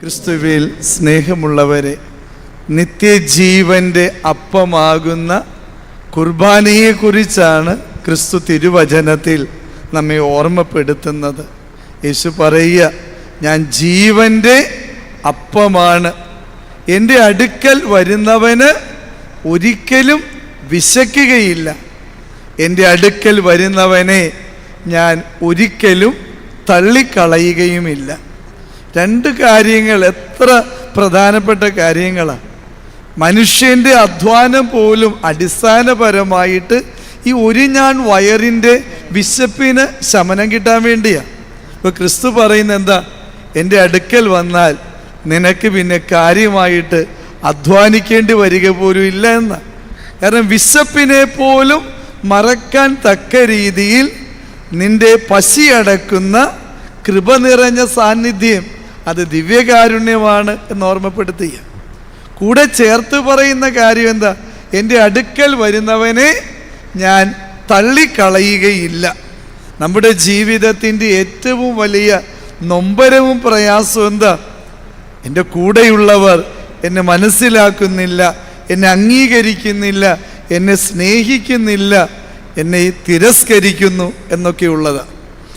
ക്രിസ്തുവിൽ സ്നേഹമുള്ളവരെ നിത്യജീവന്റെ അപ്പമാകുന്ന കുർബാനയെക്കുറിച്ചാണ് ക്രിസ്തു തിരുവചനത്തിൽ നമ്മെ ഓർമ്മപ്പെടുത്തുന്നത്. യേശു പറയുക ഞാൻ ജീവന്റെ അപ്പമാണ്. എന്റെ അടുക്കൽ വരുന്നവന് ഒരിക്കലും വിശക്കുകയില്ല. എന്റെ അടുക്കൽ വരുന്നവനെ ഞാൻ ഒരിക്കലും തള്ളിക്കളയുകയുമില്ല. രണ്ട് കാര്യങ്ങൾ എത്ര പ്രധാനപ്പെട്ട കാര്യങ്ങളാണ് മനുഷ്യന്റെ അധ്വാനം പോലും അടിസ്ഥാനപരമായിട്ട് ഈ ഒരു ഞാൻ വയറിന്റെ വിശപ്പിന് ശമനം കിട്ടാൻ വേണ്ടിയാണ് ഇപ്പോൾ ക്രിസ്തു പറയുന്ന എന്താ? എന്റെ അടുക്കൽ വന്നാൽ നിനക്ക് പിന്നെ കാര്യമായിട്ട് അധ്വാനിക്കേണ്ടി വരിക പോലും ഇല്ല എന്ന. കാരണം വിശപ്പിനെ പോലും മറക്കാൻ തക്ക രീതിയിൽ നിന്റെ പശി അടക്കുന്ന കൃപ നിറഞ്ഞ സാന്നിധ്യം അത് ദിവ്യകാരുണ്യമാണ് എന്ന് ഓർമ്മപ്പെടുത്തുക കൂടെ ചേർത്ത് പറയുന്ന കാര്യം എന്താ? എന്റെ അടുക്കൽ വരുന്നവനെ ഞാൻ തള്ളിക്കളയുകയില്ല. നമ്മുടെ ജീവിതത്തിന്റെ ഏറ്റവും വലിയ നൊമ്പരവും പ്രയാസവും എന്താ? എന്റെ കൂടെയുള്ളവർ എന്നെ മനസ്സിലാക്കുന്നില്ല എന്നെ അംഗീകരിക്കുന്നില്ല എന്നെ സ്നേഹിക്കുന്നില്ല എന്നെ തിരസ്കരിക്കുന്നു എന്നൊക്കെയുള്ളത്.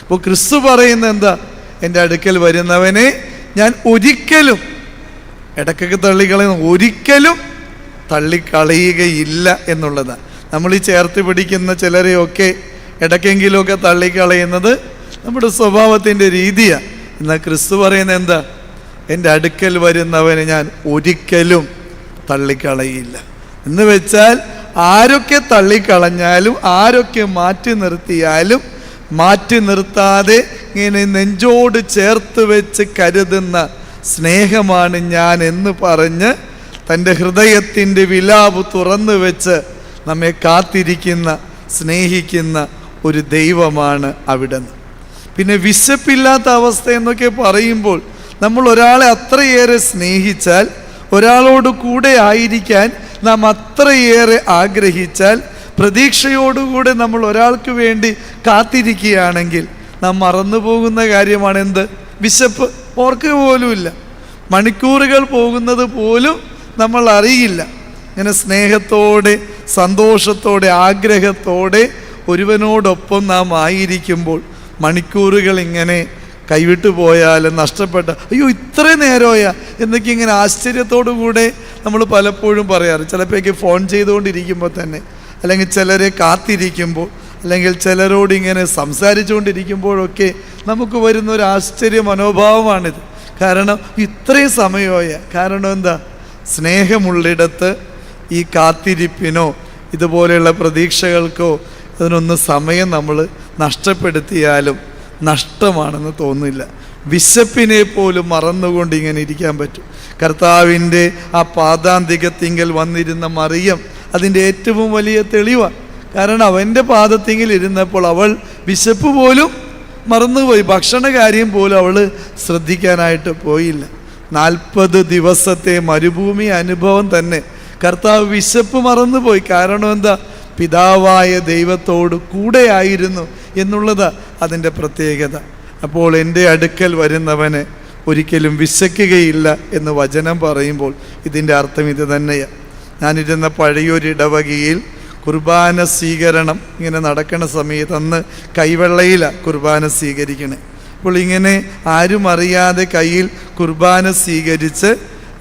അപ്പോൾ ക്രിസ്തു പറയുന്ന എന്താ? എന്റെ അടുക്കൽ വരുന്നവനെ ഞാൻ ഒരിക്കലും ഇടയ്ക്കൊക്കെ തള്ളിക്കളയുന്ന ഒരിക്കലും തള്ളിക്കളയുകയില്ല എന്നുള്ളതാണ് നമ്മൾ ഈ ചേർത്ത് പിടിക്കുന്ന ചിലരെയൊക്കെ ഇടയ്ക്കെങ്കിലുമൊക്കെ തള്ളിക്കളയുന്നത് നമ്മുടെ സ്വഭാവത്തിന്റെ രീതിയാണ് എന്നാൽ ക്രിസ്തു പറയുന്ന എന്താ? എന്റെ അടുക്കൽ വരുന്നവനെ ഞാൻ ഒരിക്കലും തള്ളിക്കളയില്ല. എന്ന് വെച്ചാൽ ആരൊക്കെ തള്ളിക്കളഞ്ഞാലും ആരൊക്കെ മാറ്റി നിർത്തിയാലും മാറ്റി നിർത്താതെ ഇങ്ങനെ നെഞ്ചോട് ചേർത്ത് വെച്ച് കരുതുന്ന സ്നേഹമാണ് ഞാൻ എന്ന് പറഞ്ഞ് തന്റെ ഹൃദയത്തിന്റെ വിലാപ് തുറന്നു വെച്ച് നമ്മെ കാത്തിരിക്കുന്ന സ്നേഹിക്കുന്ന ഒരു ദൈവമാണ് അവിടുന്ന്. പിന്നെ വിശപ്പില്ലാത്ത അവസ്ഥ എന്നൊക്കെ പറയുമ്പോൾ നമ്മൾ ഒരാളെ അത്രയേറെ സ്നേഹിച്ചാൽ ഒരാളോട് കൂടെ ആയിരിക്കാൻ നാം അത്രയേറെ ആഗ്രഹിച്ചാൽ പ്രതീക്ഷയോടുകൂടെ നമ്മൾ ഒരാൾക്ക് വേണ്ടി കാത്തിരിക്കുകയാണെങ്കിൽ നാം മറന്നു പോകുന്ന കാര്യമാണ് എന്ത് വിശപ്പ്. ഓർക്കുക പോലുമില്ല. മണിക്കൂറുകൾ പോകുന്നത് പോലും നമ്മൾ അറിയില്ല. ഇങ്ങനെ സ്നേഹത്തോടെ സന്തോഷത്തോടെ ആഗ്രഹത്തോടെ ഒരുവനോടൊപ്പം നാം ആയിരിക്കുമ്പോൾ മണിക്കൂറുകൾ ഇങ്ങനെ കൈവിട്ടു പോയാൽ നഷ്ടപ്പെട്ട അയ്യോ ഇത്ര നേരമായ എന്നൊക്കെ ഇങ്ങനെ ആശ്ചര്യത്തോടു കൂടെ നമ്മൾ പലപ്പോഴും പറയാറ് ചിലപ്പോഴേക്ക് ഫോൺ ചെയ്തുകൊണ്ടിരിക്കുമ്പോൾ തന്നെ അല്ലെങ്കിൽ ചിലരെ കാത്തിരിക്കുമ്പോൾ അല്ലെങ്കിൽ ചിലരോട് ഇങ്ങനെ സംസാരിച്ചുകൊണ്ടിരിക്കുമ്പോഴൊക്കെ നമുക്ക് വരുന്ന ഒരു ആശ്ചര്യ മനോഭാവമാണിത്. കാരണം ഇത്രയും സമയമായ കാരണം എന്താ? സ്നേഹമുള്ളിടത്ത് ഈ കാത്തിരിപ്പിനോ ഇതുപോലെയുള്ള പ്രതീക്ഷകൾക്കോ അതിനൊന്ന് സമയം നമ്മൾ നഷ്ടപ്പെടുത്തിയാലും നഷ്ടമാണെന്ന് തോന്നില്ല വിശപ്പിനെ പോലും മറന്നുകൊണ്ട് ഇങ്ങനെ ഇരിക്കാൻ പറ്റും. കർത്താവിന്റെ ആ പാദാന്തികത്തിങ്കൽ വന്നിരുന്ന മറിയം അതിന്റെ ഏറ്റവും വലിയ തെളിവാണ് കാരണം അവന്റെ പാദത്തിങ്കിൽ ഇരുന്നപ്പോൾ അവൾ വിശപ്പ് പോലും മറന്നുപോയി. ഭക്ഷണ കാര്യം പോലും അവൾ ശ്രദ്ധിക്കാനായിട്ട് പോയില്ല. നാൽപ്പത് ദിവസത്തെ മരുഭൂമി അനുഭവം തന്നെ. കർത്താവ് വിശപ്പ് മറന്നുപോയി. കാരണം എന്താ? പിതാവായ ദൈവത്തോട് കൂടെയായിരുന്നു എന്നുള്ളത് അതിന്റെ പ്രത്യേകത. അപ്പോൾ എന്റെ അടുക്കൽ വരുന്നവന് ഒരിക്കലും വിശക്കുകയില്ല എന്ന് വചനം പറയുമ്പോൾ ഇതിന്റെ അർത്ഥം ഇത് തന്നെയാണ് ഞാനിരുന്ന പഴയൊരു ഇടവകയിൽ കുർബാന സ്വീകരണം ഇങ്ങനെ നടക്കുന്ന സമയത്ത് അന്ന് കൈവെള്ളയിലാണ് കുർബാന സ്വീകരിക്കണേ. അപ്പോൾ ഇങ്ങനെ ആരും അറിയാതെ കയ്യിൽ കുർബാന സ്വീകരിച്ച്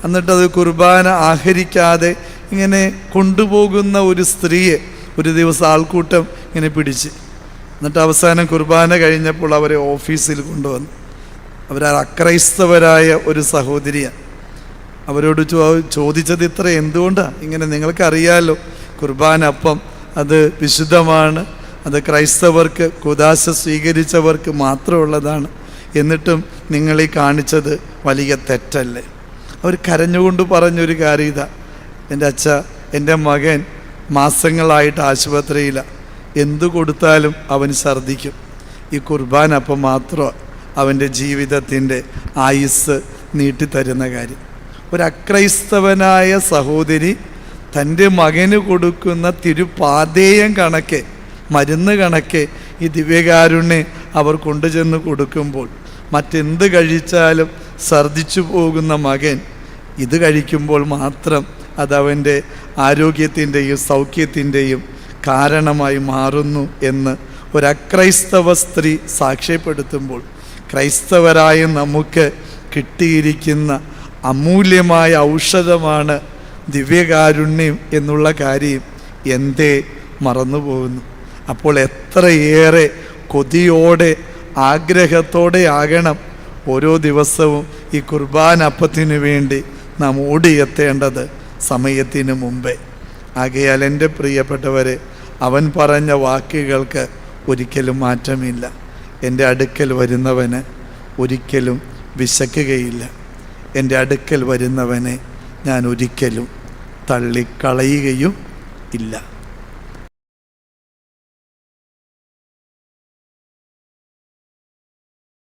എന്നിട്ടത് കുർബാന ആഹരിക്കാതെ ഇങ്ങനെ കൊണ്ടുപോകുന്ന ഒരു സ്ത്രീയെ ഒരു ദിവസം ആൾക്കൂട്ടം ഇങ്ങനെ പിടിച്ച്. എന്നിട്ട് അവസാനം കുർബാന കഴിഞ്ഞപ്പോൾ അവരെ ഓഫീസിൽ കൊണ്ടുവന്നു. അവർ അക്രൈസ്തവരായ ഒരു സഹോദരിയ. അവരോട് ചോദിച്ചത് ഇത്ര എന്തുകൊണ്ടാണ് ഇങ്ങനെ നിങ്ങൾക്കറിയാലോ കുർബാന അപ്പം അത് വിശുദ്ധമാണ് അത് ക്രൈസ്തവർക്ക് കുദാശ സ്വീകരിച്ചവർക്ക് മാത്രമുള്ളതാണ്. എന്നിട്ടും നിങ്ങളീ കാണിച്ചത് വലിയ തെറ്റല്ലേ? അവർ കരഞ്ഞുകൊണ്ട് പറഞ്ഞൊരു കാര്യം ഇതാ. എന്റെ അച്ഛ എന്റെ മകൻ മാസങ്ങളായിട്ട് ആശുപത്രിയിലാണ് എന്തു കൊടുത്താലും അവൻ ഛർദ്ദിക്കും. ഈ കുർബാന അപ്പം മാത്രം അവന്റെ ജീവിതത്തിന്റെ ആയുസ് നീട്ടിത്തരുന്ന കാര്യം. ഒരക്രൈസ്തവനായ സഹോദരി തന്റെ മകന് കൊടുക്കുന്ന തിരുപാതേയം കണക്കെ മരുന്ന് കണക്കെ ഈ ദിവ്യകാരുണ്യെ അവർ കൊണ്ടുചെന്ന് കൊടുക്കുമ്പോൾ മറ്റെന്ത് കഴിച്ചാലും ഛർദിച്ചു പോകുന്ന മകൻ ഇത് കഴിക്കുമ്പോൾ മാത്രം അതവന്റെ ആരോഗ്യത്തിന്റെയും സൗഖ്യത്തിന്റെയും കാരണമായി മാറുന്നു എന്ന് ഒരക്രൈസ്തവ സ്ത്രീ സാക്ഷ്യപ്പെടുത്തുമ്പോൾ ക്രൈസ്തവരായ നമുക്ക് കിട്ടിയിരിക്കുന്ന അമൂല്യമായ ഔഷധമാണ് ദിവ്യകാരുണ്യം എന്നുള്ള കാര്യം എന്തേ മറന്നു പോകുന്നു അപ്പോൾ എത്രയേറെ കൊതിയോടെ ആഗ്രഹത്തോടെ ആകണം ഓരോ ദിവസവും ഈ കുർബാന അപ്പത്തിനു വേണ്ടി നാം ഓടിയെത്തേണ്ടത് സമയത്തിന് മുമ്പേ. ആകയാൽ എന്റെ പ്രിയപ്പെട്ടവരെ അവൻ പറഞ്ഞ വാക്കുകൾക്ക് ഒരിക്കലും മാറ്റമില്ല. എന്റെ അടുക്കൽ വരുന്നവന് ഒരിക്കലും വിശക്കുകയില്ല. എന്റെ അടുക്കൽ വരുന്നവനെ ഞാൻ ഒരിക്കലും തള്ളിക്കളയുകയും ഇല്ല.